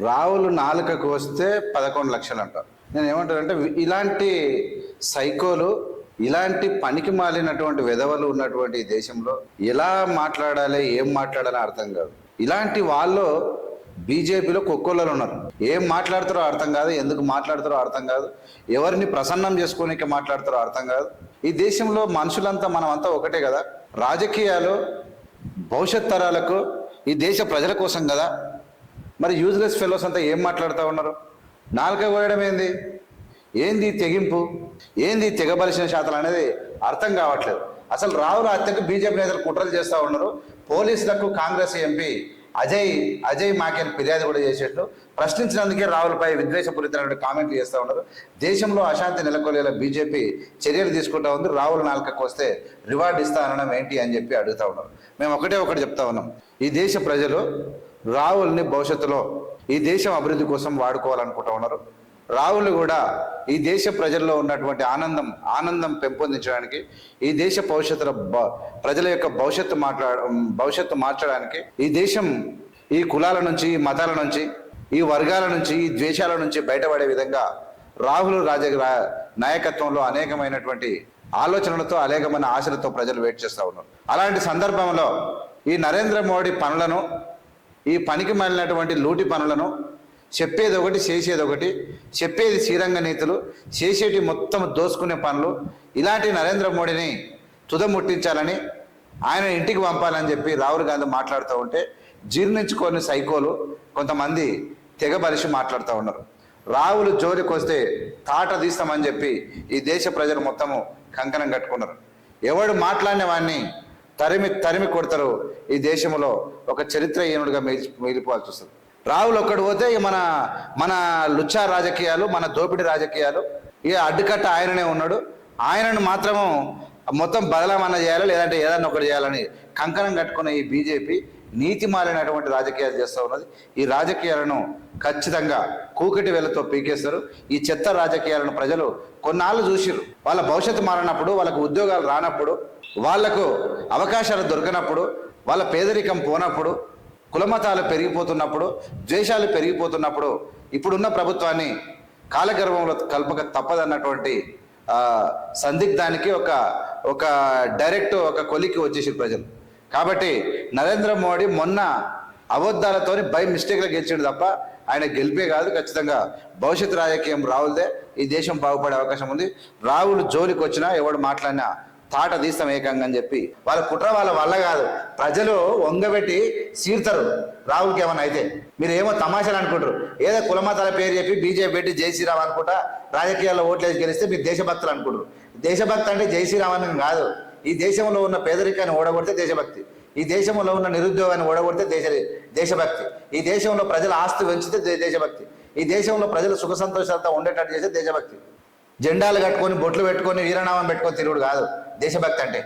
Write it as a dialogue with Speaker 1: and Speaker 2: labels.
Speaker 1: రావులు నాలుకకు వస్తే పదకొండు లక్షలు అంటారు నేను ఏమంటానంటే ఇలాంటి సైకోలు ఇలాంటి పనికి మాలినటువంటి విధవలు ఉన్నటువంటి ఈ దేశంలో ఎలా మాట్లాడాలి ఏం మాట్లాడాలి అర్థం కాదు. ఇలాంటి వాళ్ళు బీజేపీలో కుక్కోళ్ళు ఉన్నారు. ఏం మాట్లాడతారో అర్థం కాదు ఎందుకు మాట్లాడతారో అర్థం కాదు ఎవరిని ప్రసన్నం చేసుకోనికి మాట్లాడతారో అర్థం కాదు. ఈ దేశంలో మనుషులంతా మనమంతా ఒకటే కదా. రాజకీయాలు భవిష్యత్ తరాలకు ఈ దేశ ప్రజల కోసం కదా. మరి యూజ్లెస్ ఫెలోస్ అంతా ఏం మాట్లాడుతూ ఉన్నారు? నాలుక కోయడం ఏంది? ఏంది తెగింపు? ఏంది తెగబలిసిన శాతం అనేది అర్థం కావట్లేదు. అసలు రావుల హత్యకు బీజేపీ నేతలు కుట్రలు చేస్తూ ఉన్నారు. పోలీసులకు కాంగ్రెస్ ఎంపీ అజయ్ అజయ్ మాకేన్ ఫిర్యాదు కూడా చేసేట్లు. ప్రశ్నించినందుకే రావులపై విద్వేషపూరితమైన కామెంట్లు చేస్తూ ఉన్నారు. దేశంలో అశాంతి నెలకొలేలా బీజేపీ చర్యలు తీసుకుంటా ఉంది. రాహుల్ నాలుకకు వస్తే రివార్డ్ ఇస్తా అనడం ఏంటి అని చెప్పి అడుగుతా ఉన్నారు. మేము ఒకటే ఒకటి చెప్తా ఉన్నాం. ఈ దేశ ప్రజలు రావుల్ని భవిష్యత్తులో ఈ దేశం అభివృద్ధి కోసం వాడుకోవాలనుకుంటా ఉన్నారు. రావులు కూడా ఈ దేశ ప్రజల్లో ఉన్నటువంటి ఆనందం ఆనందం పెంపొందించడానికి ఈ దేశ భవిష్యత్తులో ప్రజల యొక్క భవిష్యత్తు మాట్లాడ భవిష్యత్తు మార్చడానికి ఈ దేశం ఈ కులాల నుంచి ఈ మతాల నుంచి ఈ వర్గాల నుంచి ఈ ద్వేషాల నుంచి బయటపడే విధంగా రాహుల్ రాజ నాయకత్వంలో అనేకమైనటువంటి ఆలోచనలతో అనేకమైన ఆశలతో ప్రజలు వెయిట్ చేస్తూ ఉన్నారు. అలాంటి సందర్భంలో ఈ నరేంద్ర మోడీ పనులను ఈ పనికి మాలినటువంటి లూటి పనులను చెప్పేది ఒకటి చేసేది ఒకటి చెప్పేది శ్రీరంగ నీతులు చేసేటి మొత్తం దోసుకునే పనులు. ఇలాంటి నరేంద్ర మోడీని తుదముట్టించాలని ఆయన ఇంటికి పంపాలని చెప్పి రాహుల్ గాంధీ మాట్లాడుతూ ఉంటే జీర్ణించుకొని సైకోలు కొంతమంది తెగబలిసి మాట్లాడుతూ ఉన్నారు. రావులు జోలికి వస్తే తాట తీస్తామని చెప్పి ఈ దేశ ప్రజలు మొత్తము కంకణం కట్టుకున్నారు. ఎవడు మాట్లాడిన వాడిని తరిమి తరిమి కొడతారు ఈ దేశంలో ఒక చరిత్రహీనుడిగా మిగిలి మిగిలిపోవాల్సి వస్తుంది. రావులు ఒక్కడు పోతే మన మన లుచ్చా రాజకీయాలు మన దోపిడీ రాజకీయాలు ఇక అడ్డుకట్ట ఆయననే ఉన్నాడు. ఆయనను మాత్రము మొత్తం బదలామన్న చేయాలి లేదంటే ఏదన్నా ఒకటి చేయాలని కంకణం కట్టుకున్న ఈ బీజేపీ నీతి మాలినటువంటి రాజకీయాలు చేస్తూ ఉన్నది. ఈ రాజకీయాలను ఖచ్చితంగా కూకటి వేలతో పీకేస్తారు. ఈ చెత్త రాజకీయాలను ప్రజలు కొన్నాళ్ళు చూసిరు వాళ్ళ భవిష్యత్తు మారినప్పుడు వాళ్ళకు ఉద్యోగాలు రానప్పుడు వాళ్ళకు అవకాశాలు దొరికినప్పుడు వాళ్ళ పేదరికం పోనప్పుడు కులమతాలు పెరిగిపోతున్నప్పుడు ద్వేషాలు పెరిగిపోతున్నప్పుడు ఇప్పుడున్న ప్రభుత్వాన్ని కాలగర్భంలో కల్పక తప్పదన్నటువంటి సందిగ్ధానికి ఒక ఒక డైరెక్ట్ ఒక కొలికి వచ్చేసి ప్రజలు. కాబట్టి నరేంద్ర మోడీ మొన్న అబద్ధాలతోని బై మిస్టేక్లో గెలిచాడు తప్ప ఆయన గెలిపే కాదు ఖచ్చితంగా భవిష్యత్ రాజకీయం రావులదే. ఈ దేశం బాగుపడే అవకాశం ఉంది. రావులు జోలికి వచ్చినా ఎవడు మాట్లాడినా తాట తీస్తాం ఏకంగా అని చెప్పి. వాళ్ళ కుట్ర వాళ్ళ వల్ల కాదు. ప్రజలు వంగబెట్టి సీర్తారు రాహుల్కి ఏమన్నా అయితే మీరు ఏమో తమాషాలు అనుకుంటారు. ఏదో కులమతాల పేరు చెప్పి బీజేపీ పెట్టి జైశ్రీరామ్ అనుకుంటా రాజకీయాల్లో ఓట్లేసి గెలిస్తే మీరు దేశభక్తులు అనుకుంటారు. దేశభక్తి అంటే జైశ్రీరామ్ అని కాదు. ఈ దేశంలో ఉన్న పేదరికాన్ని ఓడగొడితే దేశభక్తి. ఈ దేశంలో ఉన్న నిరుద్యోగాన్ని ఓడగొడితే దేశ దేశభక్తి. ఈ దేశంలో ప్రజల ఆస్తి పెంచితే దేశభక్తి. ఈ దేశంలో ప్రజలు సుఖ సంతోషాలతో ఉండేటట్టు చేస్తే దేశభక్తి. జెండాలు కట్టుకొని బొట్లు పెట్టుకొని వీరనామం పెట్టుకొని తిరుగుడు కాదు. దేశభక్తి అంటే